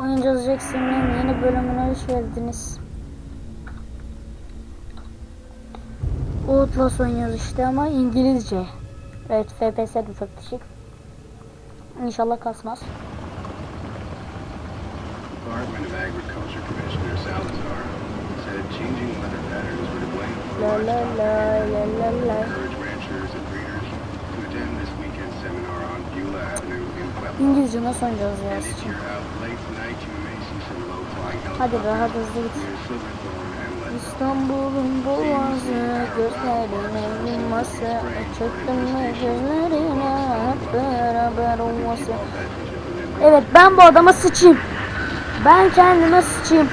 Oyuncu Jackson'ın yeni bölümüne hoş geldiniz. Outlast oynuyoruz işte ama İngilizce. Evet FPS düşük. İnşallah kasmaz. La la la la la la. İngilizce nasıl oynayacağız ya? Hadi be hadi hızlı git. İstanbul'un boğazı gözlerine vurması Çöktüm mü gözlerine hep beraber olması. Evet ben bu adama sıçayım. Ben kendime sıçayım.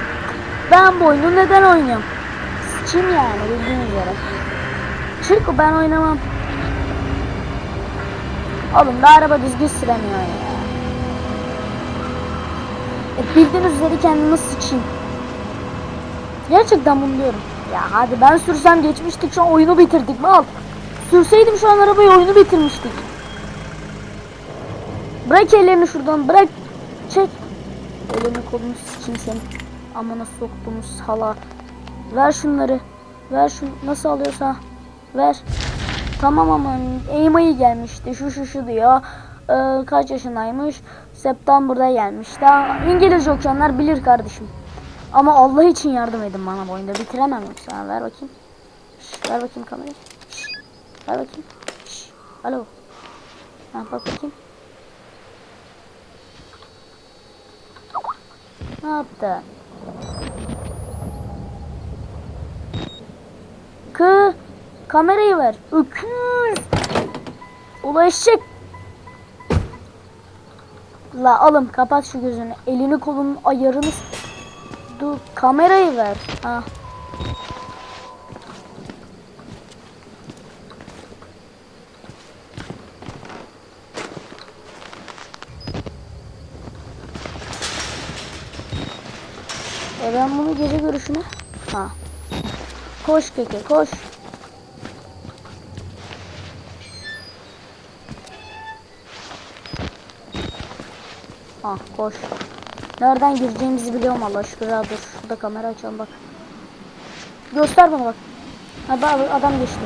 Ben bu oyunu neden oynuyorum Sıçayım yani bildiğiniz üzere. Çünkü ben oynamam. Oğlum da araba düzgün süremiyor ya. e, Bildiğiniz üzere kendime sıçayım Gerçekten bunu diyorum. Ya hadi ben sürsem geçmiştik şu an oyunu bitirdik mal. Sürseydim şu an arabayı oyunu bitirmiştik. Bırak ellerini şuradan bırak. Çek. Elini kolunu sıçayım senin. Amına soktuğumuz hala. Ver şunları. Ver şu nasıl alıyorsa. Ver. Tamam aman Eyma'yı gelmişti. Şu şu şu diyor. Ee, kaç yaşındaymış? September'da gelmiş. Daha İngilizce okuyanlar bilir kardeşim. Ama Allah için yardım edin bana bu oyunda. Bitiremem yoksa. Ver bakayım. Şş, ver bakayım kamerayı. Şş, ver bakayım. Şş, alo. Ha, bak bakayım. Ne yaptı? Kı kamerayı ver. Öküz. Ulaşacak. La alım kapat şu gözünü. Elini kolunu ayarını Dur kamerayı ver. Ha. E ben bunu gece görüşüne. Ha. Koş keke koş. Ha koş. Nereden gireceğimizi biliyorum Allah şükür. Dur şurada kamera açalım bak. Göster bana bak. Ha adam geçti.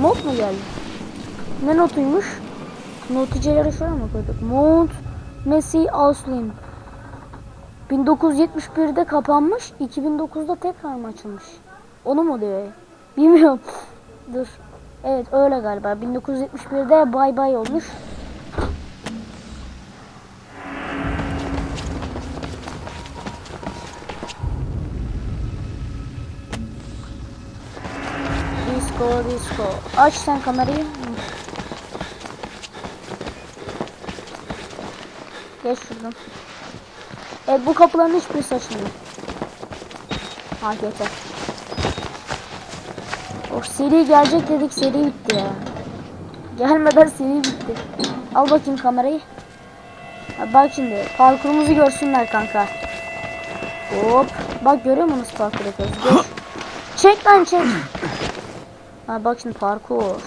Not mu geldi? Ne notuymuş? Noticeleri şuraya mı koyduk? Mount Messi Auslin. 1971'de kapanmış, 2009'da tekrar mı açılmış? Onu mu diyor? Bilmiyorum. Dur. Evet öyle galiba. 1971'de bay bay olmuş. Disco. Aç sen kamerayı. Geç şuradan. Evet bu kapıların hiçbirisi açılmıyor. Ha yeter. Oh seri gelecek dedik seri bitti ya. Gelmeden seri bitti. Al bakayım kamerayı. Ha, bak şimdi parkurumuzu görsünler kanka. Hop. Bak görüyor musun nasıl parkur yapıyoruz? Çek lan çek. Ha bak şimdi parkur.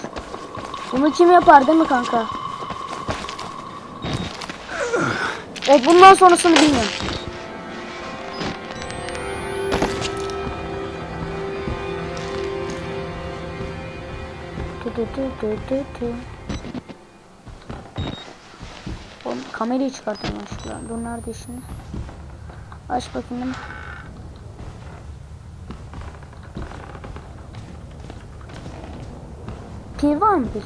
Bunu kim yapar değil mi kanka? Evet bundan sonrasını bilmiyorum. Tü tü tü tü. Oğlum kamerayı çıkartamıyorum şu Dur nerede şimdi? Aç bakayım. Pil var mı pil?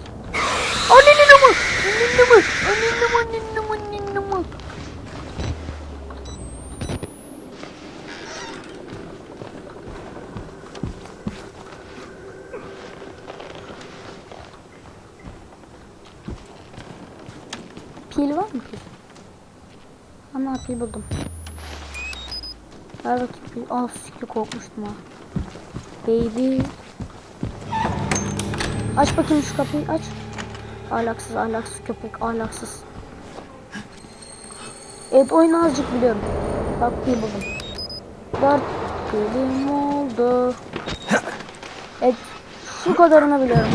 Annenin ama! Annenin ama! Annenin ama! Annenin ama! Annenin ama! Pil var mı pil? Ana pil buldum. Ver bakayım pil. Ah siktir korkmuştum ha. Baby. Aç bakayım şu kapıyı aç. Ahlaksız ahlaksız köpek ahlaksız. Evet oyunu azıcık biliyorum. Bak bir buldum. Dört bilim oldu. Evet şu kadarını biliyorum.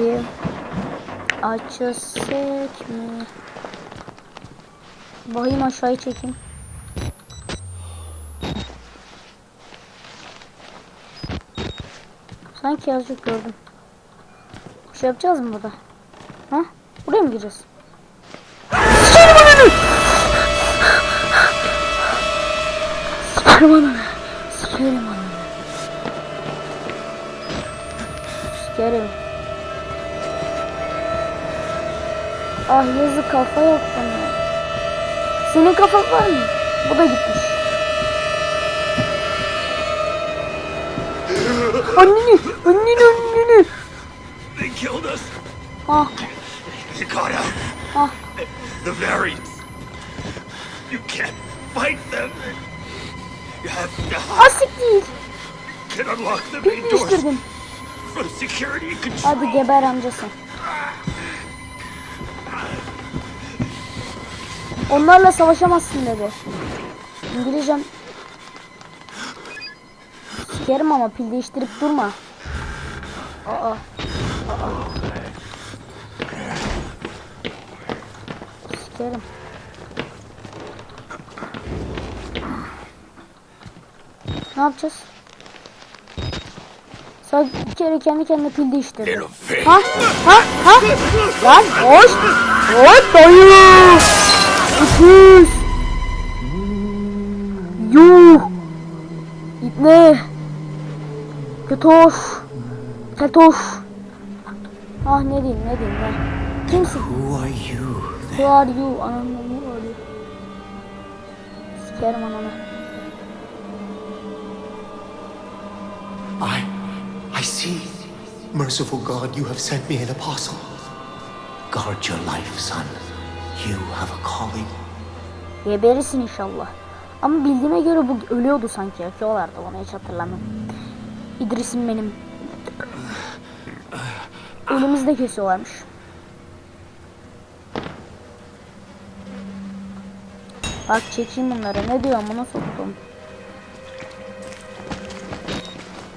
Bir açılsak mı? Bakayım aşağıya çekeyim. Sanki azıcık gördüm. Bir şey yapacağız mı burada? Ha? Buraya mı gireceğiz? Sikerim ananı! Ah yazık kafa yok bana. Senin kafan var mı? Bu da gitmiş. Anneni! Anneni anneni! They killed us. Ah You caught out ah. the variants. You can't fight them. You have to hide. Değil. Can unlock the main doors for security control. Hadi geber amcası. Onlarla savaşamazsın dedi. İngilizcem Sikerim ama pil değiştirip durma. Aa. Aa. Sikerim. Ne yapacağız? Sadece bir kere kendi kendine pil değiştirdi. Ha? Ha? Ha? Lan hoş! Hoş dayı! Öküz! Yuh! İbne! Kötoş! Ketoş! Ah ne diyeyim ne diyeyim ne? Kimsin? Who are you? Who are you? Ne oluyor? Sikerim ananı. I, I see. Merciful God, you have sent me an apostle. Guard your life, son. Geberirsin inşallah. Ama bildiğime göre bu ölüyordu sanki. Yakıyorlardı onu hiç hatırlamıyorum. İdris'im benim. Elimizde kesiyorlarmış. Bak çekeyim bunları. Ne diyor buna soktum.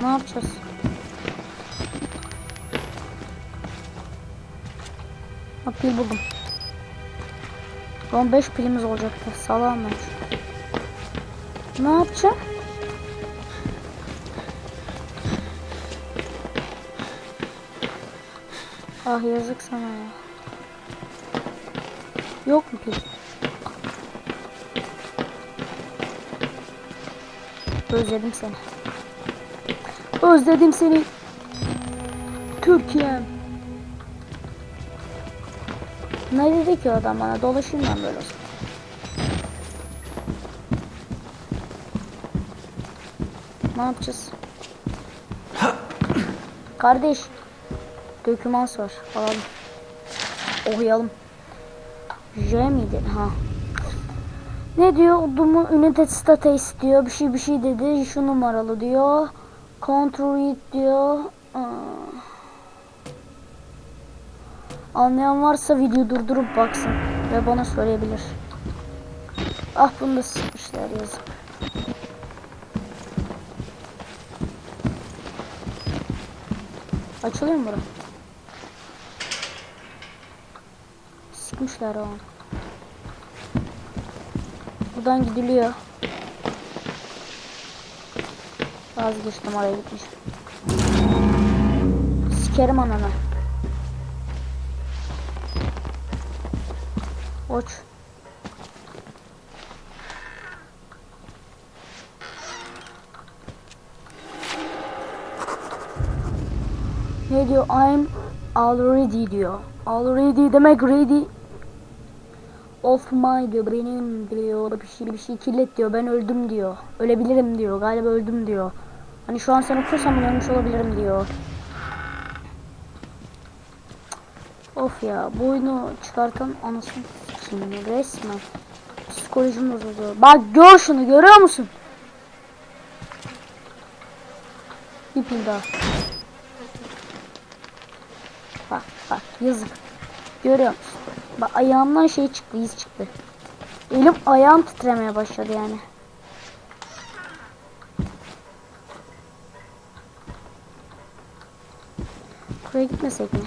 Ne yapacağız? Ha pil buldum. Son 5 pilimiz olacaktı. Şu. Ne yapacağım? Ah yazık sana ya. Yok mu pil? Özledim seni. Özledim seni. Türkiye'm. Ne dedi ki adam bana? Dolaşayım ben böyle. Ne yapacağız? Kardeş. Dökümans var. Alalım. Okuyalım. J miydi? Ha. Ne diyor? Dumu United States diyor. Bir şey bir şey dedi. Şu numaralı diyor. Control diyor. Aa. Anlayan varsa video durdurup baksın ve bana söyleyebilir. Ah bunu da sıkmışlar yazık. Açılıyor mu bura? Sıkmışlar o an. Buradan gidiliyor. Vazgeçtim oraya gitmişim. Sikerim ananı. Uç. Ne diyor? I'm already diyor. Already demek ready of my diyor. Benim diyor. Bir şey bir şey kirlet diyor. Ben öldüm diyor. Ölebilirim diyor. Galiba öldüm diyor. Hani şu an sen okursam ölmüş olabilirim diyor. Of ya bu oyunu çıkartan anasını sikeyim resmen. Psikolojim bozuldu. Bak gör şunu görüyor musun? Bir pil daha. Bak bak yazık. Görüyor musun? Bak ayağımdan şey çıktı iz çıktı. Elim ayağım titremeye başladı yani. Buraya gitmesek mi?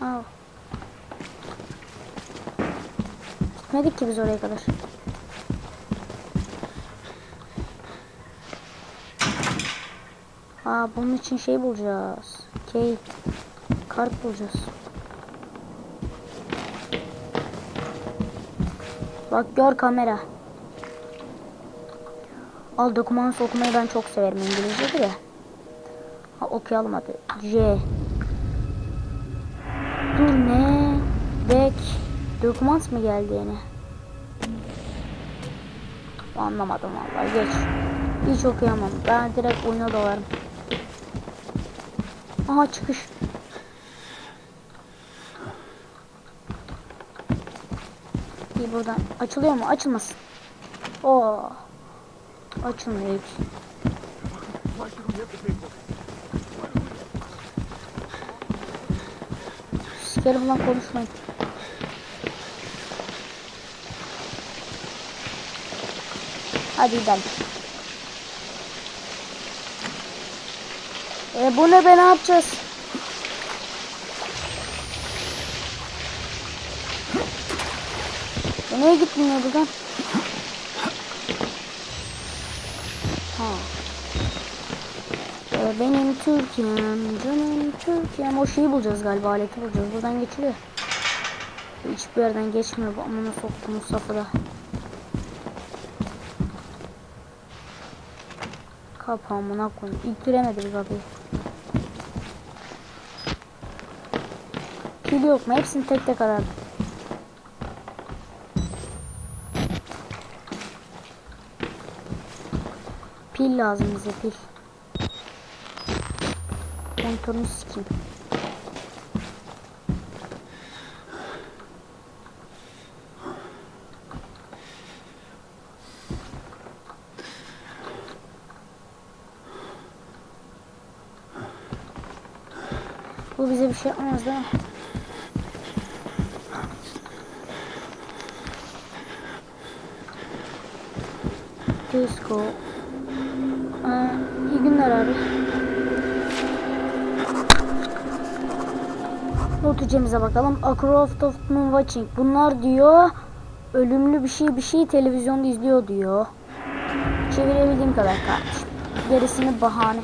Al. Gitmedik ki biz oraya kadar. Aa bunun için şey bulacağız. Key. Kart bulacağız. Bak gör kamera. Al doküman okumayı ben çok severim İngilizce'de de. Ha, okuyalım hadi. C. Dur ne? Bek. Dokümans mı geldi yine? Anlamadım vallahi geç. Hiç okuyamam. Ben direkt oyuna dalarım. Aha çıkış. İyi buradan. Açılıyor mu? Açılmasın. Oo. Açılmıyor hiç. Sikerim lan konuşmayın. Hadi gidelim. E bu ne be ne yapacağız? E neye gitmiyor buradan? Ha. E benim Türkiye'm, canım Türkiye'm. O şeyi bulacağız galiba, aleti bulacağız. Buradan geçiliyor. Hiçbir yerden geçmiyor bu amına soktuğumuz safıra. Kapı amına koyayım. İttiremedi bu kapıyı. Pil yok mu? Hepsini tek tek arardım. Pil lazım bize pil. Kontrolünü sikeyim. Bu bize bir şey yapmaz değil mi? Disco. Aa, iyi günler abi. Notucemize bakalım. A Croft of Moon Watching. Bunlar diyor ölümlü bir şey bir şey televizyonda izliyor diyor. Çevirebildiğim kadar kardeşim. Gerisini bahane.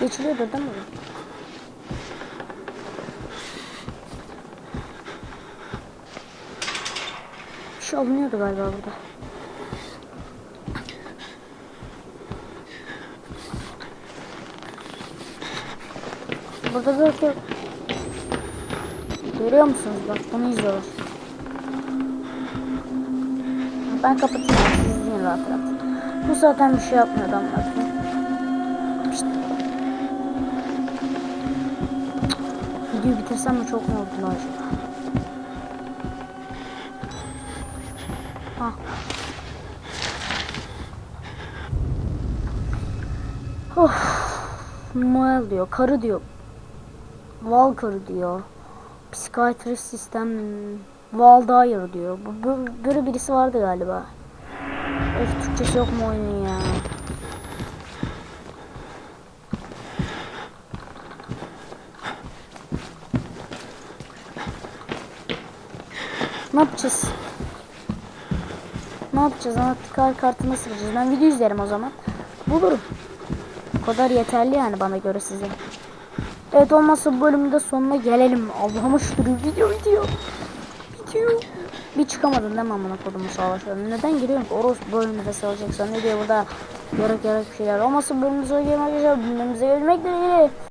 Geçiliyordur değil mi? Şey alınıyordu galiba burada. Burada da yok. Görüyor musunuz bak bunu izliyorlar. Ben kapatayım siz izleyin rahat rahat. Bu zaten bir şey yapmıyor adamlar. İşte. Videoyu bitirsem mi çok mu oldu acaba? Ah. Of. Noel diyor. Karı diyor. Walker diyor. Psychiatrist sistem Waldire diyor. Böyle birisi vardı galiba. Öf Türkçesi yok mu oyunun ya? Ne yapacağız? Ne yapacağız? Anahtar kartı nasıl bulacağız? Ben video izlerim o zaman. Bulurum. Bu kadar yeterli yani bana göre size. Evet olmazsa bu bölümün de sonuna gelelim. Allah'ıma şükür video video. Video. Bir çıkamadın değil mi amına kodumu savaşlarına? Neden giriyorum ki? Oros bölümümüzde salacaksan ne diyor burada yarak yarak şeyler. Olmazsa bölümümüze gelmek arkadaşlar. Bölümümüze gelmek dileğiyle.